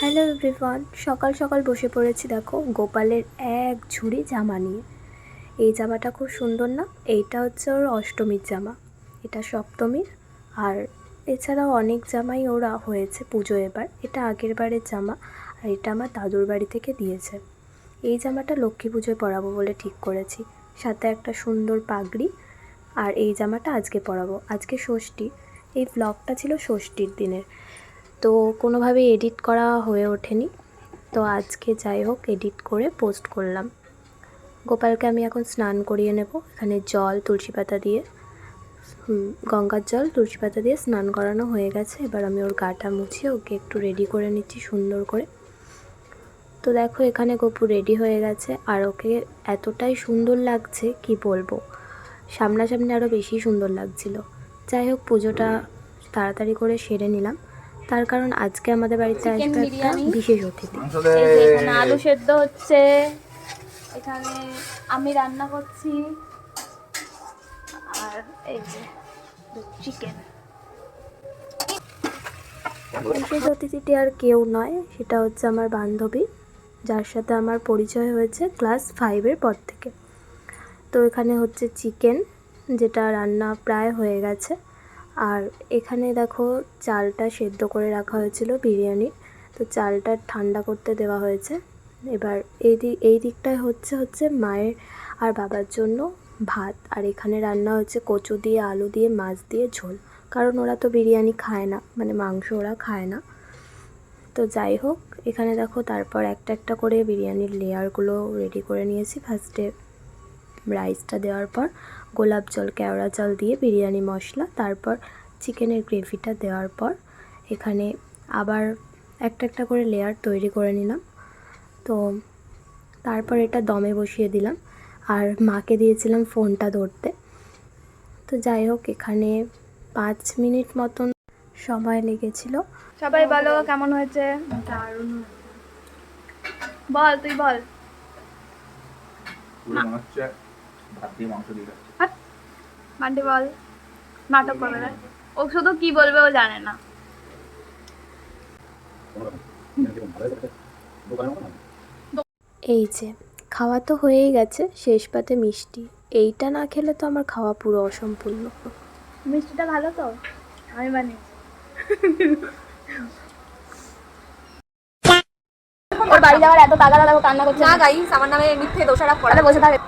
Hello everyone সকাল সকাল বসে পড়েছি, দেখো, গোপালের এক ঝুড়ি জামা নিয়ে। এই জামাটা খুব সুন্দর না? এইটা হচ্ছে ওর অষ্টমীর জামা। এটা সপ্তমীর, আর এছাড়াও অনেক জামাই ওরা হয়েছে পুজো এবার। এটা আগের বারের জামা, আর এটা আমার দাদুর বাড়ি থেকে দিয়েছে। এই জামাটা লক্ষ্মী পুজোয় পরাবো বলে ঠিক করেছি। সাথে একটা সুন্দর পাগড়ি, আর এই জামাটা আজকে পরাবো। আজকে ষষ্ঠী। এই ব্লগটা ছিল ষষ্ঠীর দিনের। তো কোনোভাবে এডিট করা হয়ে ওঠেনি। তো আজকে যাই হোক, এডিট করে পোস্ট করলাম। গোপালকে আমি এখন স্নান করিয়ে নেব। এখানে জল, তুলসী পাতা দিয়ে গঙ্গার জল, তুলসী পাতা দিয়ে স্নান করানো হয়ে গেছে। এবার আমি ওর গাটা মুছিয়ে ওকে একটু রেডি করে নিচ্ছি সুন্দর করে। তো দেখো, এখানে গপু রেডি হয়ে গেছে। আর ওকে এতটাই সুন্দর লাগছে, কি বলব? সামনাসামনি আরও বেশি সুন্দর লাগছিল। যাই হোক, পুজোটা তাড়াতাড়ি করে সেরে নিলাম। তার কারণ আজকে আমাদের বাড়িতে আসবে একটা বিশেষ অতিথি। এই যে এখানে আলু সেদ্ধ হচ্ছে এখানে আমি রান্না করছি আর এই যে চিকেন বিশেষ অতিথিটি আর কেউ নয় সেটা হচ্ছে আমার বান্ধবী যার সাথে আমার পরিচয় হয়েছে ক্লাস ফাইভের পর থেকে। তো এখানে হচ্ছে চিকেন যেটা রান্না প্রায় হয়ে গেছে। আর এখানে দেখো চালটা সেদ্ধ করে রাখা হয়েছিল বিরিয়ানির তো চালটা ঠান্ডা করতে দেওয়া হয়েছে। এবার এই দিক এই দিকটায় হচ্ছে হচ্ছে মায়ের আর বাবার জন্য ভাত। আর এখানে রান্না হচ্ছে কচু দিয়ে, আলু দিয়ে, মাছ দিয়ে ঝোল। কারণ ওরা তো বিরিয়ানি খায় না মানে মাংস ওরা খায় না। তো যাই হোক, এখানে দেখো তারপর একটা একটা করে বিরিয়ানির লেয়ারগুলো রেডি করে নিয়েছি। ফার্স্টে রাইসটা দেওয়ার পর গোলাপ জল কেওড়া জল দিয়ে বিরিয়ানি মশলা তারপর চিকেনের গ্রেভিটা দেওয়ার পর এখানে আবার একটা একটা করে লেয়ার তৈরি করে নিলাম। তো তারপর এটা দমে বসিয়ে দিলাম। আর মাকে দিয়েছিলাম ফোনটা ধরতে। তো যাই হোক এখানে পাঁচ মিনিট মতন সময় লেগেছিল। সবাই বলো কেমন হয়েছে? বল তুই বল। ভাত দিয়ে মাংস দিয়ে খাচ্ছে। হাট বল নাটক করবে না? ও শুধু কি বলবে ও জানে না। এই যে খাওয়া তো হয়েই গেছে শেষ পাতে মিষ্টি। এইটা না খেলে তো আমার খাওয়া পুরো অসম্পূর্ণ। মিষ্টিটা ভালো তো? আমি বানিয়েছি। ওর বাড়ি যাওয়ার এত টাকা দাদা কান্না করছে। না গাইস আমার নামে মিথ্যে দোষারোপ করা। তাহলে বসে থাকে।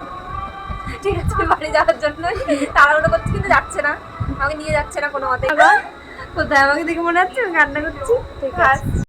ঠিক আছে বাড়ি যাওয়ার জন্য তাড়াহুড়ো করছি কিন্তু যাচ্ছে না। আমাকে নিয়ে যাচ্ছে না কোনো মতে। কোথায়? আমাকে দেখে মনে হচ্ছে আমি কান্না করছি। ঠিক আছে।